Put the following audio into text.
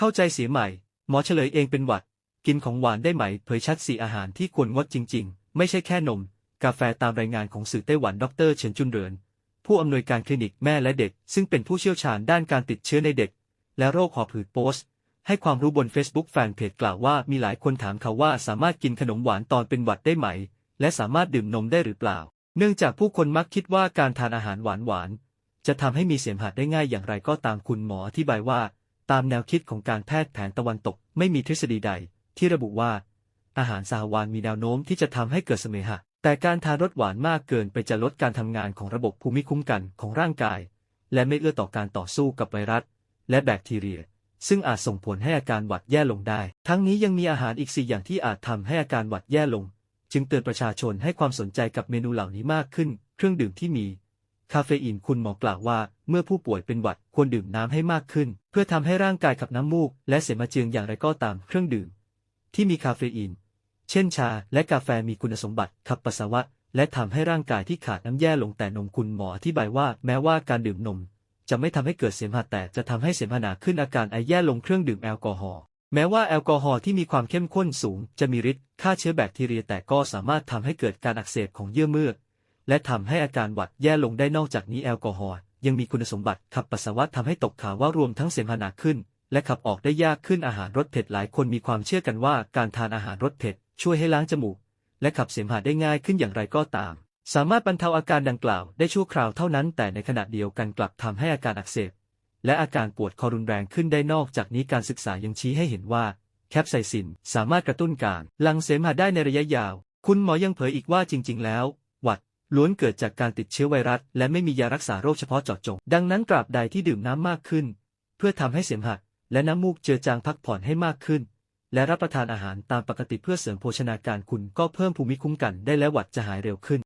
เข้าใจเสียใหม่ หมอเฉลยเองเป็นหวัด กินของหวานได้ไหม เผยชัดสีอาหารที่ควรงดจริง ๆ ไม่ใช่แค่นม กาแฟตามรายงานของสื่อไต้หวันดรเฉินจุนเหริน ผู้อำนวยการคลินิกแม่และเด็ก ซึ่งเป็นผู้เชี่ยวชาญด้านการติดเชื้อในเด็ก และโรคหอบหืดโพสต์ให้ความรู้บน Facebook แฟนเพจกล่าวว่ามีหลายคนถามเขาว่าสามารถกินขนมหวานตอนเป็นหวัดได้ไหม และสามารถดื่มนมได้หรือเปล่า เนื่องจากผู้คนมักคิดว่าการทานอาหารหวานๆจะทำให้มีเสมหะได้ง่ายอย่างไรก็ตามคุณหมออธิบายว่า ตามแนวคิดของการแพทย์แผนตะวันตกไม่มีทฤษฎีใด ที่ระบุว่า อาหารสหวานมีแนวโน้มที่จะทำให้เกิดเสมหะ แต่การทานรสหวานมากเกินไปจะลดการทำงานของระบบภูมิคุ้มกันของร่างกาย และไม่เอื้อต่อการต่อสู้กับไวรัส และแบคทีเรีย ซึ่งอาจส่งผลให้อาการหวัดแย่ลงได้ ทั้งนี้ยังมีอาหารอีกสี่อย่างที่อาจทำให้อาการหวัดแย่ลง จึงเตือนประชาชนให้ความสนใจกับเมนูเหล่านี้มากขึ้น เครื่องดื่มที่มี คาเฟอีนคุณหมอกล่าวว่า เมื่อผู้ป่วยเป็นหวัดควรดื่มน้ำให้มากขึ้น เพื่อทำให้ร่างกายขับน้ำมูก และเสมหะเจืองอย่างไรก็ตามเครื่องดื่ม ที่มีคาเฟอีน เช่นชาและกาแฟมีคุณสมบัติขับปัสสาวะ และทำให้ร่างกายที่ขาดน้ำแย่ลงแต่นมคุณหมออธิบายว่าแม้ว่าการดื่มนม จะไม่ทำให้เกิดเสมหะแต่จะทำให้เสมหะหนาขึ้นอาการไอแย่ลงเครื่องดื่มแอลกอฮอล์แม้ว่าแอลกอฮอล์ที่มีความเข้มข้นสูง จะมีฤทธิ์ฆ่าเชื้อแบคทีเรียแต่ก็สามารถทำให้เกิดการอักเสบของเยื่อเมือก และทำให้อาการหวัดแย่ลงได้นอกจากนี้แอลกอฮอล์ยังมีคุณสมบัติขับปัสสาวะทำให้ตกขาวว่ารวมทั้งเสมหะหนาขึ้น และขับออกได้ยากขึ้นอาหารรสเผ็ดหลายคนมีความเชื่อกันว่าการทานอาหารรสเผ็ดช่วยให้ล้างจมูก และขับเสมหะได้ง่ายขึ้นอย่างไรก็ตาม สามารถบรรเทาอาการดังกล่าวได้ชั่วคราวเท่านั้น แต่ในขณะเดียวกันกลับทำให้อาการอักเสบและอาการปวดคอรุนแรงขึ้นได้นอกจากนี้การศึกษายังชี้ให้เห็นว่า แคปไซซินสามารถกระตุ้นการลังเสมหะได้ในระยะยาว คุณหมอยังเผยอีกว่าจริง ๆ แล้ว ล้วนเกิดจากการติดเชื้อไวรัส และไม่มียารักษาโรคเฉพาะเจาะจง ดังนั้นตราบใดที่ดื่มน้ำมากขึ้น เพื่อทำให้เสมหะและน้ำมูกเจือจางพักผ่อนให้มากขึ้น และรับประทานอาหารตามปกติเพื่อเสริมโภชนาการคุณก็เพิ่มภูมิคุ้มกันได้และหวัดจะหายเร็วขึ้น